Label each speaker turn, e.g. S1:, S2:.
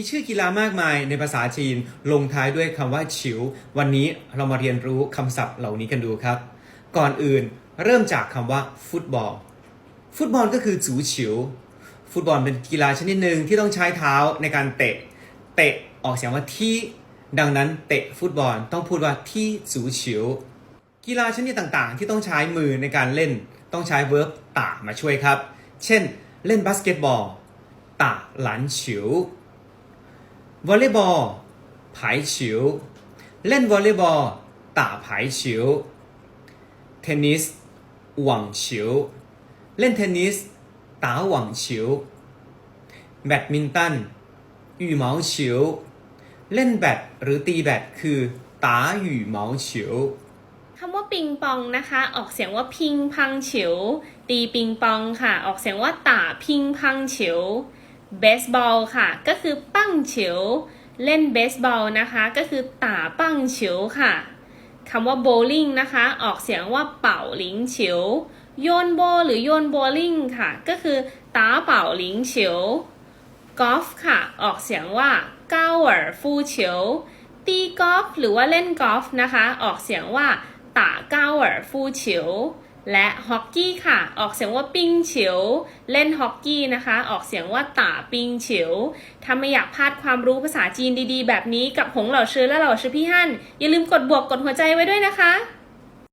S1: มีชื่อกีฬามากมายในภาษาจีน ลงท้ายด้วยคำว่าฉิว วันนี้เรามาเรียนรู้คำศัพท์เหล่านี้กันดูครับ ก่อนอื่นเริ่มจากคำว่าฟุตบอล ฟุตบอลก็คือจูฉิว ฟุตบอลเป็นกีฬาชนิดหนึ่งที่ต้องใช้เท้าในการเตะ เตะออกเสียงว่าที่ ดังนั้นเตะฟุตบอลต้องพูดว่าที่จูฉิว กีฬาชนิดต่างๆ ที่ต้องใช้มือในการเล่น ต้องใช้เวิร์บตามาช่วยครับ เช่น เล่นบาสเกตบอลตาหลันฉิว วอลเลย์บอลผายฉิว เล่นวอลเลย์บอลตาผายฉิว เทนนิสหวังฉิว เล่นเทนนิสตาหวังฉิว แบดมินตันอยู่เหมาฉิเล่นแบดหรือตีแบดคือตาอยู่มาฉิ
S2: คำว่าปิงปองนะคะ ออกเสียงว่าพิงพังเฉียวตีปิงปองค่ะ ออกเสียงว่าตาพิงพังเฉียว เบสบอลค่ะ ก็คือปั้งเฉียวเล่นเบสบอลนะคะ ก็คือต่าปั้งเฉียวค่ะคำว่าโบลิ่งนะคะ ออกเสียงว่าเป่าหลิงเฉียวโยนโบหรือโยนโบลิ่งค่ะ ก็คือตาเป่าหลิงเฉียวกอล์ฟค่ะ ออกเสียงว่าเก้าเหร์ฟูเฉียวตีกอล์ฟหรือว่าเล่นกอล์ฟนะคะ ออกเสียงว่าต่าเก้าเหร์ฟูเฉียว และฮอกกี้ค่ะ ออกเสียงว่าปิ้งเฉียว เล่นฮอกกี้นะคะ ออกเสียงว่าต่าปิ้งเฉียวถ้าไม่อยากพลาดความรู้ภาษาจีนดีๆ แบบนี้กับหงเหล่าชื่อและเหล่าชื่อพี่ฮั่นอย่าลืมกดบวกกดหัวใจไว้ด้วยนะคะ